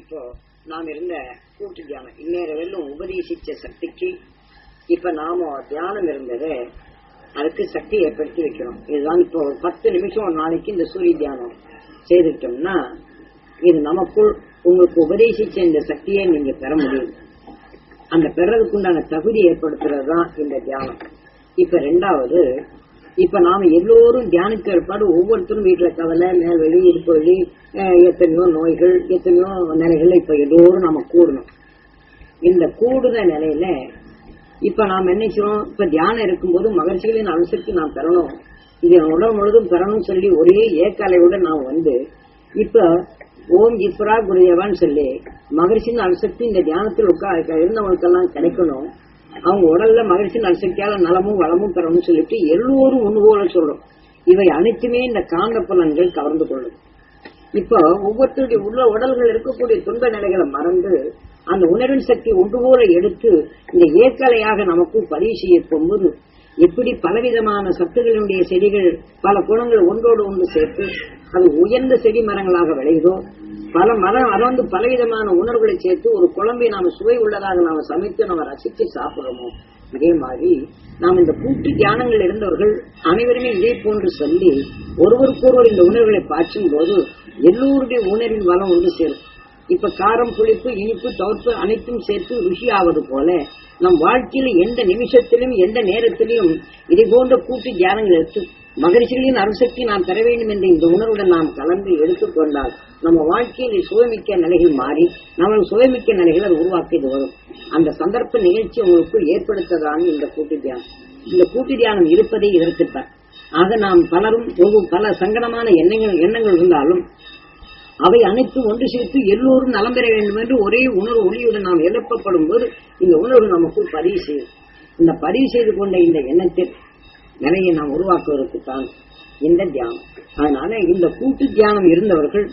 இப்போ நாம் இருந்த கூட்டு தியானம் இந்நேர வெல்லும் உபதேசிச்ச சக்திக்கு இப்ப நாம தியானம் இருந்தது அதுக்கு சக்தி ஏற்படுத்தி வைக்கிறோம். இதுதான் இப்போ ஒரு பத்து நிமிஷம் ஒரு நாளைக்கு இந்த சூரிய தியானம் செய்துட்டோம்னா இது நமக்குள் உங்களுக்கு உபதேசிச்ச இந்த சக்தியை நீங்க பெற முடியும். அந்த பெறதுக்குண்டான தகுதி ஏற்படுத்துறது தான் இந்த தியானம். இப்ப ரெண்டாவது இப்ப நாம எல்லோரும் தியானிக்க ஏற்பாடு ஒவ்வொருத்தரும் வீட்டுல கவலை மேல்வழி இடுப்பு வழி எத்தனையோ நோய்கள் எத்தனையோ நிலைகள் இப்ப எல்லோரும் நாம கூடணும். இந்த கூடுற நிலையில இப்ப நாம் என்ன செய்யறோம்? இப்ப தியானம் இருக்கும்போது மகிழ்ச்சிகளின் அம்சத்தை நாம் பெறணும். இது என் உடல் முழுதும் பெறணும் சொல்லி ஒரே ஏக்காலையோட நாம் வந்து இப்ப ஓம் இப்ரா குருதேவான்னு சொல்லி மகிழ்ச்சியின் அம்சத்தை இந்த தியானத்தில் உட்கா இருந்தவங்களுக்கெல்லாம் கிடைக்கணும். அவங்க உடல்ல மகிழ்ச்சி அம்சத்தியால நலமும் வளமும் பெறணும்னு சொல்லிட்டு எல்லோரும் ஒன்று போல சொல்றோம். இவை அனைத்துமே இந்த காந்த புலன்கள் கவர்ந்து கொள்ளும். இப்போ ஒவ்வொருத்தருடைய உள்ள உடல்கள் இருக்கக்கூடிய துன்ப நிலைகளை மறந்து அந்த உணர்வின் சக்தி ஒன்று போல எடுத்து இந்த ஏக்கலையாக நமக்கு பதிவு செய்ய போகும்போது எப்படி பலவிதமான சத்துகளினுடைய செடிகள் பல குணங்கள் ஒன்றோடு ஒன்று சேர்த்து அது உயர்ந்த செடி மரங்களாக விளையுதோ பல மரம் அதை வந்து பலவிதமான உணர்வுகளை சேர்த்து ஒரு குழம்பை நாம சுவை உள்ளதாக நாம சமைத்து நம்ம ரசித்து சாப்பிடுறோமோ இதே மாதிரி நாம் இந்த கூட்டு தியானங்கள் இருந்தவர்கள் அனைவருமே இதே போன்று சொல்லி ஒருவருக்கொருவர் இந்த உணர்வுகளை பாய்ச்சும் போது எல்லோருடைய உணர்வின் வளம் ஒன்று சேரும். இப்ப காரம் புளிப்பு இனிப்பு தவிர்ப்பு அனைத்தும் சேர்த்து ருஷி ஆவது போல நம் வாழ்க்கையில எந்த நிமிஷத்திலும் எந்த நேரத்திலும் இதை போன்ற கூட்டு தியானங்கள் எடுத்து மகிழ்ச்சிகளின் அருசக்தி நாம் பெற வேண்டும் என்ற இந்த உணர்வுடன் நாம் கலந்து எடுத்துக்கொண்டால் நம்ம வாழ்க்கையில் சுவைமிக்க நிலைகள் மாறி நம்ம சுவைமிக்க நிலைகள் அது உருவாக்கிட்டு வரும். அந்த சந்தர்ப்ப நிகழ்ச்சி உங்களுக்கு ஏற்படுத்ததான் இந்த கூட்டு தியானம். இந்த கூட்டு தியானம் இருப்பதே இதற்குத்தான் ஆக நாம் பலரும் ஒவ்வொரு பல சங்கடமான எண்ணங்கள் எண்ணங்கள் இருந்தாலும் அவை அனைத்தும் ஒன்று சேர்த்து எல்லோரும் நலம் பெற வேண்டும் என்று ஒரே உணர்வு ஒளியுடன் நாம் எழுப்பப்படும் போது இந்த உணர்வு நமக்குள் பதிவு செய்யும். இந்த பதிவு செய்து கொண்ட இந்த எண்ணத்தில் நிலையை நாம் உருவாக்குவதற்குத்தான் இந்த தியானம். அதனால இந்த கூட்டு தியானம் இருந்தவர்கள்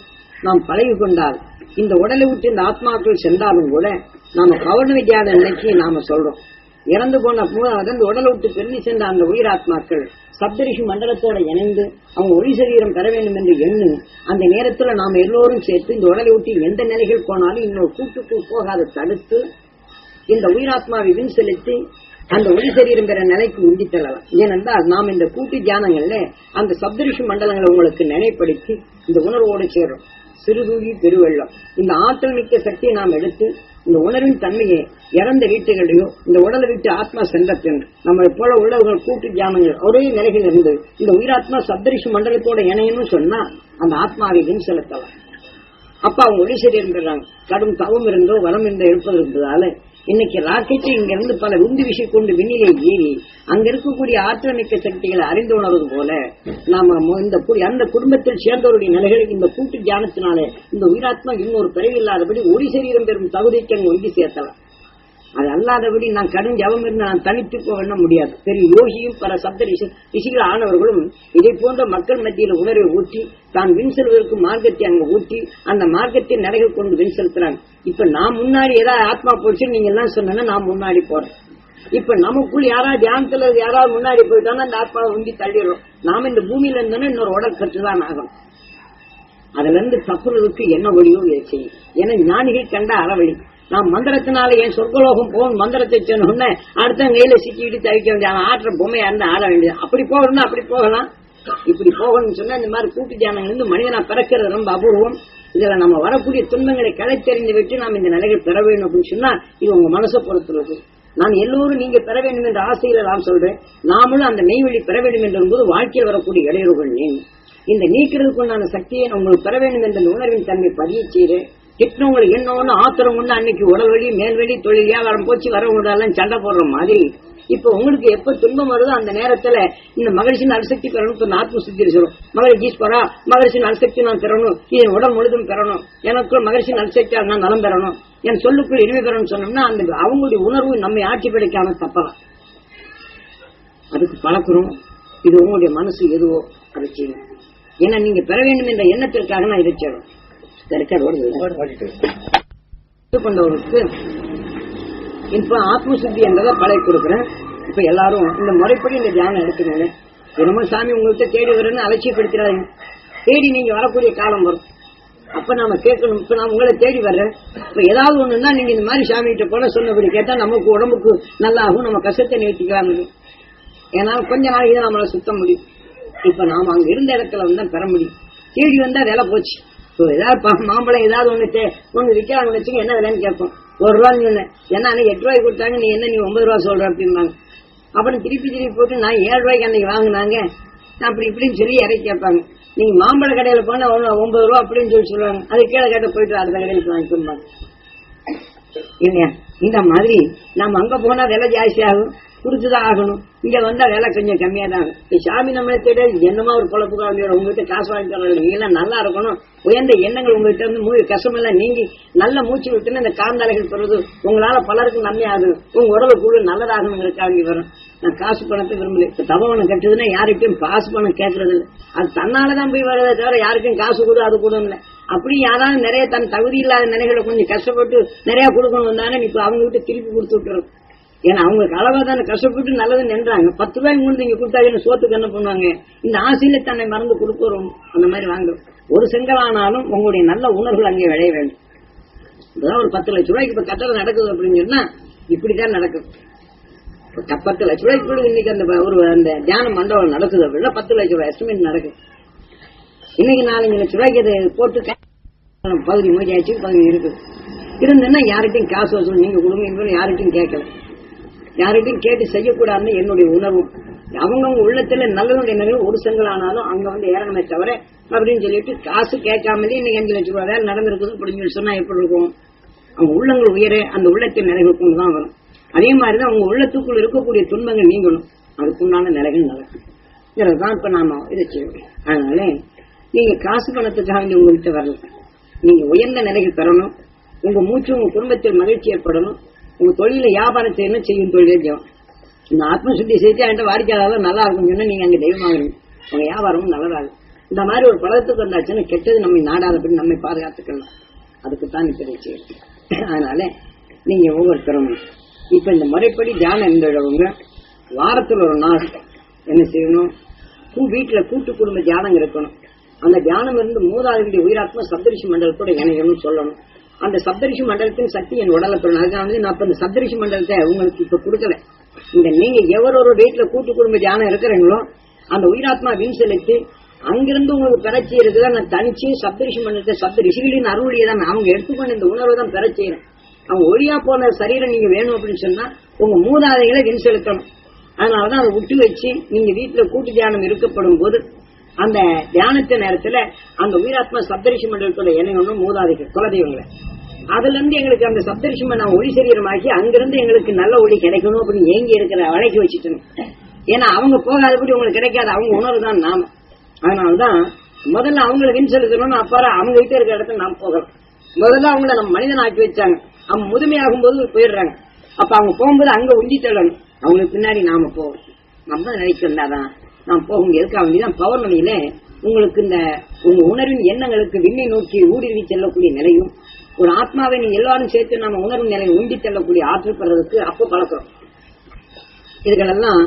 நாம் பழகி கொண்டால் இந்த உடலை விட்டு இந்த ஆத்மாக்கள் சென்றாலும் கூட நாம பௌர்ணமி தியான நிலைக்கு நாம சொல்றோம். இறந்து போன மூணாவது அந்த உடலை விட்டு பிரிந்து சென்ற அந்த உயிராத்மாக்கள் சப்தரிஷி மண்டலத்தோட இணைந்து அவங்க ஒளி சரீரம் பெற வேண்டும் என்று எண்ணு அந்த நேரத்துல நாம எல்லோரும் சேர்த்து இந்த உடலை விட்டு எந்த நிலைகள் போனாலும் இன்னொரு கூட்டுக்கு போகாத தடுத்து இந்த உயிராத்மாவை வின் செலுத்தி அந்த ஒளி சரீரம் பெற நிலைக்கு உந்தி தள்ளலாம் ஏனென்றால் நாம் இந்த கூட்டு தியானங்கள்ல அந்த சப்தரிஷி மண்டலங்களை உங்களுக்கு நினைப்படுத்தி இந்த உணர்வோடு சேரும் சிறுதூகி பெருவெள்ளம். இந்த ஆற்றல் மிக்க சக்தியை நாம் எடுத்து இந்த உணர்வின் தன்மையை இறந்த வீட்டுகளையோ இந்த உடலை விட்டு ஆத்மா சென்ற பின் நம்மளை போல உள்ளவர்கள் கூட்டு தியானங்கள் ஒரே நிலையில் இருந்து இந்த உயிராத்மா சப்தரிஷி மண்டலத்தோட இணையன்னு சொன்னா அந்த ஆத்மாவை செலுத்தலாம். அப்ப அவங்க ஒளி சரீரம் கடும் தவம் இருந்தோ வரம் இருந்தோ இருப்பது இருந்ததால இன்னைக்கு ராக்கெட் இங்க இருந்து பல உந்து விஷயம் கொண்டு விண்ணிலே ஏறி அங்க இருக்கக்கூடிய ஆற்றமிக்க சக்திகளை அறிந்து உணர்வது போல நாம இந்த கு- அந்த குடும்பத்தில் சேர்ந்தவருடைய நிலைகளை இந்த கூட்டு தியானத்தினாலே இந்த உயிராத்மா இன்னொரு பிறவி இல்லாதபடி ஒளி சரீரம் பெறும் தகுதிக்கு அங்கு ஒங்கி சேர்த்தலாம் அது அல்லாதபடி நான் கடும் ஜபம் இருந்து நான் தனித்து போக முடியாது. பெரிய யோகியும் பல சப்த ரிஷி ரிஷிகள் ஆனவர்களும் இதை போன்ற மக்கள் மத்தியில் உணர்வை ஊற்றி தான் வின் செல்வதற்கு மார்க்கத்தை அங்க ஊற்றி அந்த மார்க்கத்தை நடைகள் கொண்டு வின் செலுத்துறாங்க. இப்ப நான் முன்னாடி ஏதாவது ஆத்மா போச்சு நீங்க எல்லாம் சொன்னா நான் முன்னாடி போறேன். இப்ப நமக்குள் யாராவது தியானத்துல யாராவது முன்னாடி போயிட்டோம்னா அந்த ஆத்மாவை உந்தி தள்ளிடுறோம். நாம இந்த பூமியில இருந்தோம்னா இன்னொரு உடல் கற்றுதான் ஆகும் அதுல இருந்து தப்புறதுக்கு என்ன வழியோ இதை செய்யும். ஏன்னா ஞானிகள் கண்ட அறவழி. நான் மந்திரத்தினால என் சொர்க்கலோகம் போகும் மந்திரத்தை சொன்ன அடுத்த கையில சிக்கிட்டு தவிக்க வேண்டிய அவன் ஆற்ற பொம்மையா இருந்து ஆட வேண்டியது. அப்படி போகணும்னா அப்படி போகலாம். இப்படி போகணும்னு சொன்னா இந்த மாதிரி கூட்டு தியானங்கள் இருந்து மனிதனா பிறக்கிறது ரொம்ப அபூர்வம். இதுல நம்ம வரக்கூடிய துன்பங்களை களைத்தெறிந்து விட்டு நாம் இந்த நிலைகள் பெற வேண்டும் அப்படின்னு சொன்னா இது உங்க மனசை பொறுத்துள்ளது நான் எல்லோரும் நீங்க பெற வேண்டும் என்ற ஆசையில நான் சொல்றேன். நாமளும் அந்த நெய்வழி பெற வேண்டும் என்ற போது வாழ்க்கையில் வரக்கூடிய இடையூறுகள் நீங்க இந்த நீக்கிறதுக்கு உண்டான சக்தியை உங்களுக்கு பெற வேண்டும் என்ற உணர்வின் தன்மை பதிய செய்கிறேன் திட்டினவங்களுக்கு என்ன ஆத்திரம் கொண்டு அன்னைக்கு உடல் வழி மேல் வழி தொழில் வியாபாரம் போச்சு வரவங்க எல்லாம் சண்டை போடுற மாதிரி. இப்ப உங்களுக்கு எப்ப துன்பம் வருதோ அந்த நேரத்துல இந்த மகிழ்ச்சியின் அணுசக்தி பெறணும் இப்ப ஆத்ம சுத்தி சொல்லும் மகிழ்ச்சி பரா மகிழ்ச்சியின் அணுசக்தி நான் பெறணும். என் உடல் முழுதும் பெறணும். எனக்குள் மகிழ்ச்சியின் அணுசக்தி நான் நலம் பெறணும். என் சொல்லுக்குள் இனிமை பெறணும்னு சொன்னோம்னா அந்த அவங்களுடைய உணர்வு நம்மை ஆட்சி படைக்காம தப்பலாம் அதுக்கு பழக்கிறோம் இது உங்களுடைய மனசு எதுவோ அதை செய்யும் ஏன்னா நீங்க பெற வேண்டும் என்ற எண்ணத்திற்காக நான் இதை செய்யணும் கொண்டவருக்கு இப்ப ஆத்ம சுத்தி என்றதை பழகி கொடுக்குறேன். இப்ப எல்லாரும் இந்த முறைப்படி இந்த தியானம் எடுத்துக்கோங்க. என்னமோ சாமி உங்கள்கிட்ட தேடி வரேன்னு அலட்சியப்படுத்துறாங்க தேடி நீங்க வரக்கூடிய காலம் வரும். அப்ப நாம கேட்கணும். இப்ப நான் உங்களை தேடி வர்றேன். இப்ப ஏதாவது ஒண்ணுன்னா நீங்க இந்த மாதிரி சாமி கிட்ட போல சொன்னபடி கேட்டா நமக்கு உடம்புக்கு நல்லாகும். நம்ம கஷ்டத்தை நிறுத்திக்கலாம் ஏன்னா கொஞ்ச நாளைக்கு தான் நம்மளை சுத்த முடியும். இப்ப நாம அங்க இருந்த இடத்துல வந்து பெற முடியும். தேடி வந்தா விலை போச்சு. ஏதாவது மாம்பழம் ஏதாவது ஒண்ணு ஒண்ணு விற்கிறாங்க வச்சுங்க என்ன விலைன்னு கேட்போம். ஒரு ரூபான்னு சொன்னேன். ஏன்னா எட்டு ரூபாய்க்கு கொடுத்தாங்க நீ என்ன நீ ஒன்பது ரூபா சொல்ற அப்படின்னாங்க அப்புறம் திருப்பி திருப்பி போட்டு நான் ஏழு ரூபாய்க்கு அன்னைக்கு வாங்கினாங்க. அப்படி இப்படின்னு சொல்லி இறக்கி கேட்பாங்க. நீங்க மாம்பழ கடையில போனா ஒண்ணு ஒன்பது ரூபா அப்படின்னு சொல்லி சொல்லுவாங்க. அது கீழே கேட்ட போயிட்டு அடுத்த கடையில் வாங்கிக்கோங்க இல்லையா? இந்த மாதிரி நம்ம அங்க போனா விலை ஜாஸ்தி ஆகும். கொடுத்துதான் ஆகணும் இங்க வந்தா வேலை கொஞ்சம் கம்மியா தான் சாமி நம்மளை தேட என்னமா ஒரு பொழப்பு காவலியோட உங்ககிட்ட காசு வாங்கி தரல நீங்களாம் நல்லா இருக்கணும். உயர்ந்த எண்ணங்கள் உங்ககிட்ட இருந்து மூ கஷ்டமெல்லாம் நீங்கி நல்ல மூச்சு விட்டுன்னு இந்த காந்தாலைகள் பெறுவது உங்களால பலருக்கும் நன்மையாகுது உங்க உடலுக்குள்ள நல்லதாகணுங்கிறதுக்காக வரும். நான் காசு பணத்தை விரும்பல. இப்ப தபவனம் கட்டுதுன்னா யார்கிட்டயும் காசு பணம் கேட்கறது இல்லை அது தன்னாலதான் போய் வர்றதை தவிர யாருக்கும் காசு கொடு அது கூட இல்லை. அப்படி யாராவது நிறைய தன் தகுதி இல்லாத நிலைகளை கொஞ்சம் கஷ்டப்பட்டு நிறைய கொடுக்கணும் தானே. இப்ப அவங்க கிட்ட திருப்பி கொடுத்து விட்டுறோம். ஏன்னா அவங்களுக்கு அளவா தானே கஷ்டப்பட்டு நல்லது நின்றாங்க. பத்து ரூபாய் கொண்டு இங்க கொடுத்தாங்க சோத்துக்கு என்ன பண்ணுவாங்க? இந்த ஆசையில தன்னை மறந்து கொடுக்குறோம் அந்த மாதிரி வாங்க. ஒரு செங்கலானாலும் உங்களுடைய நல்ல உணர்வுகள் அங்கே விளைய வேண்டும். இப்பதான் ஒரு பத்து லட்ச ரூபாய்க்கு இப்ப கட்டளை நடக்குது அப்படின்னு சொன்னா இப்படிதான் நடக்குது பத்து லட்ச ரூபாய்க்கு இன்னைக்கு அந்த ஒரு அந்த தியான மண்டபம் நடக்குது அப்படின்னா பத்து லட்ச ரூபாய் எஸ்டிமேட் நடக்குது இன்னைக்கு நாலஞ்சு லட்ச ரூபாய்க்கு அதை போட்டு பகுதி மூஞ்சி ஆச்சு பகுதி இருக்குது. இருந்ததுன்னா யார்கிட்டையும் காசு வசூல் நீங்க கொடுங்க யார்கிட்டையும் கேட்கல. யாருக்கும் கேட்டு செய்யக்கூடாதுன்னு என்னுடைய உணர்வும் அவங்கவுங்க உள்ளத்துல நல்லதுடைய நிலையில் ஒரு செங்கல் ஆனாலும் அங்க வந்து ஏறணுமே தவிர அப்படின்னு சொல்லிட்டு காசு கேட்காமலே இன்னைக்கு அஞ்சு லட்சம் ரூபாய் வேலை நடந்திருக்குது அப்படின்னு சொல்லி சொன்னா எப்படி இருக்கும்? அவங்க உள்ளங்கள் உயர அந்த உள்ளத்தின் நிலைகளுக்கு தான் வரும். அதே மாதிரிதான் அவங்க உள்ளத்துக்குள் இருக்கக்கூடிய துன்பங்கள் நீங்கணும். அதுக்குண்டான நிலைகள் நடக்கும் இதுதான் இப்ப நாம இதை செய்யணும். அதனால நீங்க காசு பணத்துக்காக நீங்க உங்ககிட்ட வரல. நீங்க உயர்ந்த நிலைகள் பெறணும். உங்க மூச்சு உங்க குடும்பத்தில் மகிழ்ச்சி ஏற்படணும். உங்க தொழில வியாபாரம் செய்யணும் செய்யும் தொழிலே ஜெயம் இந்த ஆத்மசுத்தி செய்து என்கிட்ட வாடிக்கையாளர் நல்லா இருக்கும் சொன்னா நீங்க அங்க தெய்வமாகணும் உங்க வியாபாரமும் நல்லதாகும். இந்த மாதிரி ஒரு பழத்துக்கு வந்தாச்சுன்னா கெட்டது நம்மை நாடாதபடி நம்மை பாதுகாத்துக்கலாம் அதுக்குத்தான் இப்ப இதை செய்யணும் அதனால நீங்க ஒவ்வொருத்தரும் இப்ப இந்த முறைப்படி தியானம் இருந்தவங்க வாரத்தில் ஒரு நாள் என்ன செய்யணும்? கூ- வீட்டுல கூட்டு குடும்ப தியானம் இருக்கணும். அந்த தியானம் இருந்து மூதாதிபதி உயிராத்மா சப்தரிஷி மண்டலத்தோட இணையணும்னு சொல்லணும். அந்த சப்தரிஷி மண்டலத்தின் சக்தி என் உடல பெறணும் அதுக்காக வந்து நான் இப்ப இந்த சப்தரிஷி மண்டலத்தை உங்களுக்கு இப்ப கொடுக்கல. இந்த நீங்க எவர் ஒரு வீட்டுல கூட்டு குடும்ப தியானம் இருக்கிறீங்களோ அந்த உயிராத்மா வீண் செலுத்தி அங்கிருந்து உங்களுக்கு பெறச்சி இருக்குதா நான் தனிச்சு சப்தரிஷி மண்டலத்தை சப்த ரிஷிகளின் அருளியை தான் அவங்க எடுத்துக்கொண்டு இந்த உணர்வை தான் பெறச் செய்யறேன் அவங்க ஒளியா போன சரீரம் நீங்க வேணும் அப்படின்னு சொன்னா உங்க மூதாதைகளை வீண் செலுத்தணும். அதனாலதான் அதை விட்டு வச்சு நீங்க வீட்டுல கூட்டு தியானம் இருக்கப்படும் போது அந்த தியானத்த நேரத்துல அந்த உயிராத்மா சப்தரிஷி மண்டலத்தோட இணையணும் மூதாதைகள் குலதெய்வங்களை. அதுல இருந்து எங்களுக்கு அந்த சப்தரிஷி நான் ஒளி சரீரமாக்கி அங்கிருந்து எங்களுக்கு நல்ல ஒளி கிடைக்கணும் அப்படின்னு ஏங்கி இருக்கிற வழக்கி வச்சுட்டேன் ஏன்னா அவங்க போகாதபடி உங்களுக்கு கிடைக்காது. அவங்க உணர்வு தான் நாம. அதனால்தான் முதல்ல அவங்கள வின் செலுத்தணும்னு அப்புறம் அவங்க கிட்ட இருக்கிற இடத்துல நாம் போகலாம் முதல்ல அவங்கள நம்ம மனிதன் ஆக்கி வச்சாங்க. அவங்க முதுமையாகும் போது போயிடுறாங்க. அப்ப அவங்க போகும்போது அங்க உந்தி தள்ளணும். அவங்களுக்கு பின்னாடி நாம போகணும். நம்ம நினைச்சிருந்தாதான் நாம் போகும் எதுக்காக வேண்டிதான் பௌர்ணமியில உங்களுக்கு இந்த உங்க உணர்வின் எண்ணங்களுக்கு விண்ணை நோக்கி ஊடுருவி செல்லக்கூடிய நிலையும் ஒரு ஆத்மாவை நீங்க எல்லாரும் சேர்த்து நம்ம உணர்வு நிலையை உண்டி செல்லக்கூடிய ஆற்றல் பெறதுக்கு அப்போ பழக்கிறோம் இதுகளெல்லாம்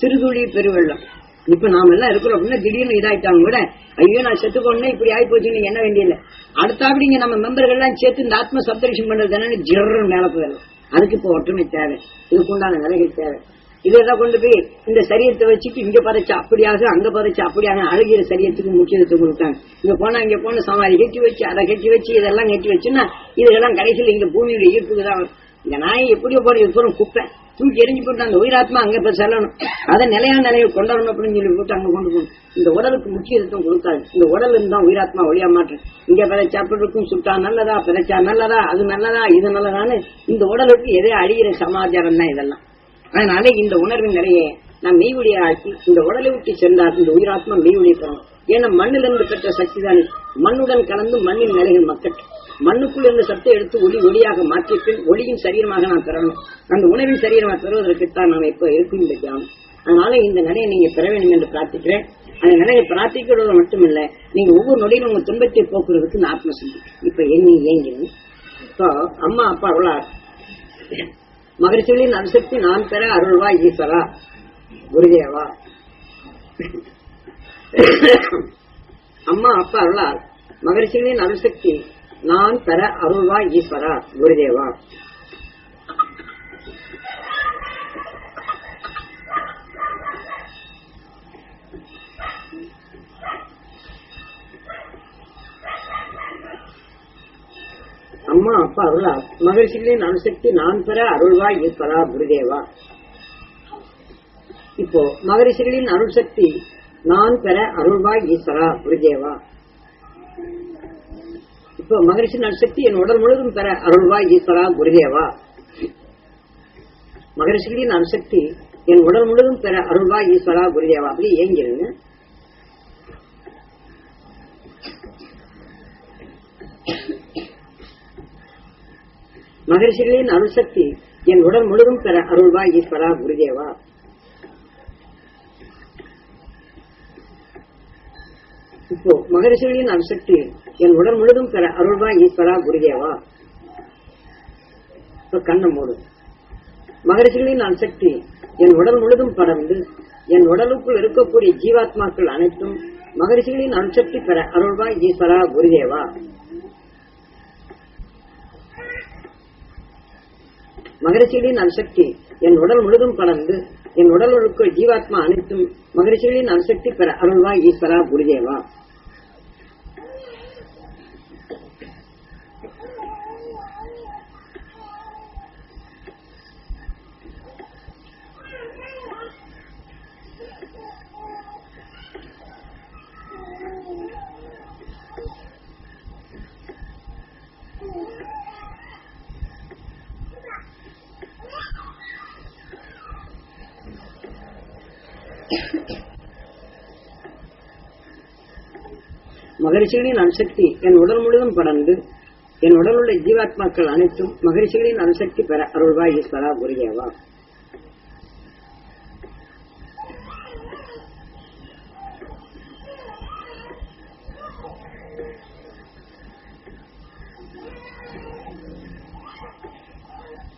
சிறுதுளி பெருவெள்ளம். இப்ப நாம எல்லாம் இருக்கிறோம் அப்படின்னா திடீர்னு இதாயிட்டாங்க கூட ஐயோ நான் செத்து போனேன் இப்படி ஆகி போச்சு நீங்க என்ன வேண்டியதில்லை அடுத்தாப்படி இங்க நம்ம மெம்பர்கள் எல்லாம் சேர்த்து இந்த ஆத்ம சப்தரிஷம் பண்றது என்னன்னு ஜிர்ரு மேல போயிடலாம். அதுக்கு இப்ப ஒற்றுமை தேவை. இதுக்குண்டான நிலைகள் தேவை. இதெல்லாம் கொண்டு போய் இந்த சரியத்தை வச்சுட்டு இங்க பதைச்சு அப்படியாக அங்க பதைச்சு அப்படியாக அழகிற சரியத்துக்கு முக்கியத்துவம் கொடுத்தாங்க. இங்க போனா இங்க போன சமாதி கட்டி வச்சு அதை கட்டி வச்சு இதெல்லாம் கட்டி வச்சுன்னா இதெல்லாம் கடைசியில் இங்க பூமியுடைய ஈர்ப்புக்கு தான் இந்த நாய் எப்படியோ போற இப்போ குப்பை. தூக்கி எரிஞ்சு போட்டு அந்த உயிராத்மா அங்க போய் செல்லணும். அதை நிலையான நிலையை கொண்டாடணும் அப்படின்னு சொல்லி போட்டு அங்க கொண்டு போகணும். இந்த உடலுக்கு முக்கியத்துவம் கொடுக்காது. இந்த உடல் இருந்தா உயிராத்மா ஒளியா மாற்று இங்க பிழைச்சா அப்படி இருக்கும் சுட்டா நல்லதா பிறச்சா நல்லதா அது நல்லதா இது நல்லதான்னு இந்த உடலுக்கு எதே அழிகிற சமாச்சாரம் தான் இதெல்லாம். அதனால இந்த உணர்வின் நிலையை நாம் மெய்வொழிய ஆக்கி இந்த உடலை விட்டு சென்றால் இந்த உயிராத்மா மெய்வொழிய பெறும். ஏன்னா மண்ணிலிருந்து பெற்ற சக்தி தான் மண்ணுடன் கலந்து மண்ணின் நிலைகள் மக்கள். மண்ணுக்குள் இருந்த சத்தை எடுத்து ஒளி ஒளியாக மாற்றிய பின் ஒளியின் சரீரமாக நாம் பெறணும். அந்த உணவின் சரீரமாக பெறுவதற்குத்தான் நாம் இப்ப இருக்கும் இந்த தியானம் அதனால இந்த நிலையை நீங்க பெற வேண்டும் என்று பிரார்த்திக்கிறேன். அந்த நிலையை பிரார்த்திக்கிறது மட்டுமில்ல நீங்க ஒவ்வொரு நொடியும் உங்க துன்பத்தை போக்குறதுக்கு இந்த ஆத்ம சிந்தி. இப்ப எண்ணி ஏங்கிறேன் இப்போ அம்மா அப்பா அருளார் மகிழ்ச்சிகளின் அனுசரித்து நான் பெற அருள்வா ஈஸ்வரா? குருதேவா. அம்மா அப்பா அருளால் மகிழ்ச்சிகளின் அனுசக்தி நான் பெற அருள்வா ஈஸ்வரா? குருதேவா. அம்மா அப்பா அருளா? மகரிஷிகளின் அணுசக்தி நான் பெற அருள்வாய் ஈஸ்வரா குருதேவா. இப்போ மகரிஷிகளின் அருள்சக்தி நான் பெற அருள்வாய் ஈஸ்வரா குருதேவா. இப்போ மகரிஷின் அணுசக்தி என் உடல் முழுவதும் பெற அருள்வாய் ஈஸ்வரா குருதேவா. மகரிஷிகளின் அணுசக்தி என் உடல் முழுவதும் பெற அருள்வாய் ஈஸ்வரா குருதேவா. அப்படி ஏங்கிருங்க. மகரிஷிகளின் அணுசக்தி என் உடல் முழுதும் பெற அருள்வா ஈஸ்வரா குருதேவா. இப்போ மகரிஷிகளின் அணுசக்தி என் உடல் முழுதும் பெற அருள்வா ஈஸ்வரா குருதேவா. இப்போ கண்ணை மூடு. மகரிஷிகளின் அணுசக்தி என் உடல் முழுதும் பறந்து என் உடலுக்குள் இருக்கக்கூடிய ஜீவாத்மாக்கள் அனைத்தும் மகரிஷிகளின் அணுசக்தி பெற அருள்வா ஈஸ்வரா குருதேவா. மகரிஷிகளின் அணுசக்தி என் உடல் முழுதும் படர்ந்து என் உடலுக்குள் ஜீவாத்மா அனைத்தும் மகரிஷிகளின் அணுசக்தி பெற அருள்வா ஈஸ்வரா குருதேவா. மகரிஷிகளின் அணுசக்தி என் உடல் முழுவதும் படர்ந்து என் உடலுள்ள ஜீவாத்மாக்கள் அனைத்தும் மகரிஷிகளின் அணுசக்தி பெற அருள்வா ஈஸ்வரா குருதேவா.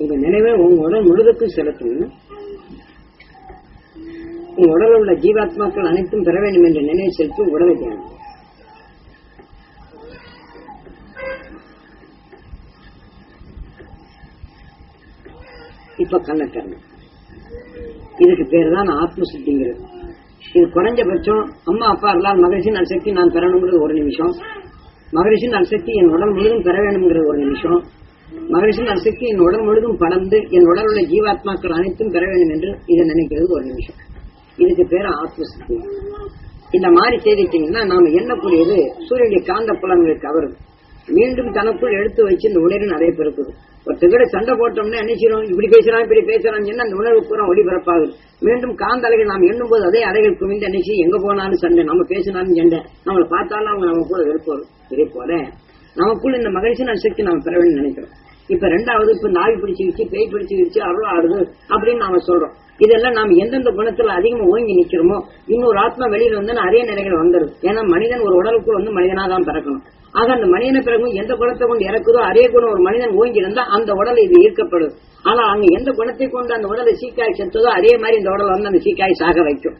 உங்க நினைவை உங்க உடல் முழுதுக்கும் செலுத்தணும் உங்க உடலில் உள்ள ஜீவாத்மாக்கள் அனைத்தும் பெற வேண்டும் என்ற நினைவு செலுத்தி உடலை தியானம் இப்ப கண்ணை இதுக்கு பேர் தான் ஆத்ம சுத்திங்கிறது இது குறைஞ்சபட்சம் அம்மா அப்பா இருந்தால் மகரிஷின் அணுசக்தி நான் பெறணுங்கிறது ஒரு நிமிஷம். மகரிஷின் அணுசக்தி என் உடல் முழுதும் பெற வேண்டும்ங்கிறது ஒரு நிமிஷம். மகரிஷின் அணுசக்தி என் உடல் முழுதும் படர்ந்து என் உடல் உள்ள ஜீவாத்மாக்கள் அனைத்தும் பெற வேண்டும் என்று இதை நினைக்கிறது ஒரு நிமிஷம். இதுக்கு பேர் ஆத்மசக்தி இந்த மாதிரி செய்திட்டீங்கன்னா நாம எண்ணக்கூடியது சூரியனுடைய காந்த புலன்களுக்கு கவருது மீண்டும் தனக்குள் எடுத்து வச்சு இந்த உணர்வு நிறைய பிறக்குது. ஒருத்தர் சண்டை போட்டோம்னா என்ன இப்படி பேசுறான் இப்படி பேசுறான்னு சொன்னா அந்த உணர்வு பூரா ஒளிபரப்பாகுது. மீண்டும் காந்த அலைகள் நாம் எண்ணும் போது அதே அலைகள் குவிந்து நினைச்சு எங்க போனாலும் சண்டை நம்ம பேசினாலும் சண்டை. நம்மளை பார்த்தாலும் அவங்க நம்ம கூட வெறுப்போம் இதே போல நமக்குள் இந்த மகிழ்ச்சி சக்தி நாம பெற வேண்டும் நினைக்கிறோம். இப்ப ரெண்டாவது இப்ப நாய் பிடிச்சிருச்சு பேய் பிடிச்சிருச்சு அருள் ஆடுது அப்படின்னு நாம சொல்றோம். இதெல்லாம் நாம் எந்தெந்த குணத்துல அதிகமா ஓங்கி நிக்கிறோமோ இன்னொரு ஆத்மா வெளியில வந்து அதே நிலைகள் வந்துடும் ஏன்னா மனிதன் ஒரு உடலுக்குள் வந்து மனிதனா தான் பிறக்கணும். ஆக அந்த மனிதன பிறகு எந்த குணத்தை கொண்டு இறக்குதோ அதே குணம் ஒரு மனிதன் ஓங்கி இருந்தா அந்த உடல் இது ஈர்க்கப்படும். ஆனா அங்க எந்த குணத்தை கொண்டு அந்த உடலை சீக்காய் செத்ததோ அதே மாதிரி இந்த உடலை வந்து அந்த சீக்காய் சாக வைக்கும்.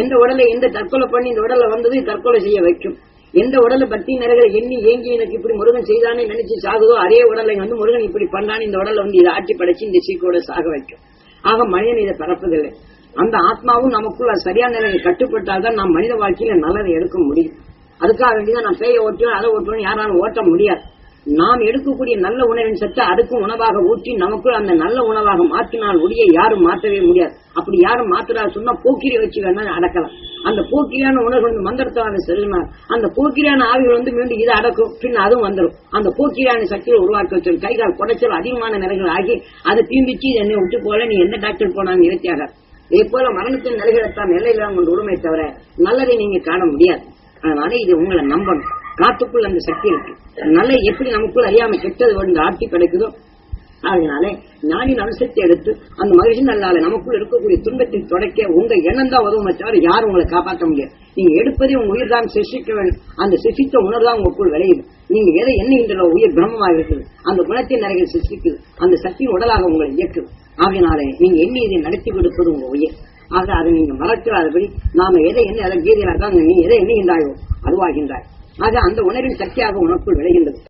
எந்த உடலை எந்த தற்கொலை பண்ணி இந்த உடலை வந்தது தற்கொலை செய்ய வைக்கும். எந்த உடல பக்தி நிறைகளை எண்ணி ஏங்கி எனக்கு இப்படி முருகன் செய்தானே நினைச்சு சாகுதோ அதே உடலை வந்து முருகன் இப்படி பண்ணான்னு இந்த உடலை வந்து இதை ஆட்சி படைச்சு இந்த சீக்கோட சாக வைக்கும். ஆக மனிதன் இதை பரப்புதில்லை அந்த ஆத்மாவும் நமக்குள்ள சரியான நிலையை கட்டுப்பட்டால்தான் நாம் மனித வாழ்க்கையில நல்லதை எடுக்க முடியும். அதுக்காக வேண்டிதான் நான் பேய ஓட்டுவேன் அதை ஓட்டுவேன் யாராலும் ஓட்ட முடியாது. நாம் எடுக்கக்கூடிய நல்ல உணவின் சத்து அதுக்கும் உணவாக ஊற்றி நமக்குள் அந்த நல்ல உணவாக மாற்றினால் ஒளியை யாரும் மாற்றவே முடியாது. அப்படி யாரும் மாத்துறா சொன்னா போக்கிரி வச்சு வேணா அடக்கலாம். அந்த போக்கிரியான உணர்வு வந்து மந்திரத்தான செல்லினார். அந்த போக்கிரியான ஆவிகள் வந்து மீண்டும் இதை அடக்கும் பின் அதுவும் வந்துடும் அந்த போக்கிரியான சக்தியை உருவாக்கி வச்சிடும் கைகால் குடைச்சல் அதிகமான நிலைகள் ஆகி அதை தீம்பிச்சு என்னை விட்டு போல நீ எந்த டாக்டர் போனாலும் இறைத்தியாக இதே போல மரணத்தின் நிலைகளைத்தான் நிலையில கொண்டு உடுமை தவிர நல்லதை நீங்க காண முடியாது. அதனால இது உங்களை நம்பணும். காத்துக்குள்ள அந்த சக்தி இருக்கு. நல்ல எப்படி நமக்குள்ள அறியாம கெட்டது வந்து ஆட்சி கிடைக்குதோ அதனால ஞானின் அனுசக்தி எடுத்து அந்த மகிழ்ச்சி நல்லால நமக்குள் இருக்கக்கூடிய துன்பத்தை தொடக்க உங்க எண்ணம் தான் உதவும் தவிர யாரும் உங்களை காப்பாற்ற முடியாது. நீங்க எடுப்பதே உங்க உயிர் தான் சிருஷ்டிக்க வேண்டும். அந்த சிஷித்த உணர்வு தான் உங்களுக்குள் விளையுது. நீங்க எதை எண்ணுகின்ற உயிர் பிரம்மமாக இருக்குது. அந்த குணத்தை நிறைய சிருஷ்டிக்குது. அந்த சக்தியின் உடலாக உங்களை இயக்குது. ஆகையினாலே நீங்க எண்ணி இதை நடத்தி கொடுப்பது உங்க உயிர். ஆக அதை நீங்க மறக்கிறாதபடி நாம எதை என்ன அதை கீதையாக தான் நீ எதை எண்ணுகின்றாயோ அதுவாகின்றாய். ஆக அந்த உணர்வின் சக்தியாக உனக்குள் விளைகின்றது.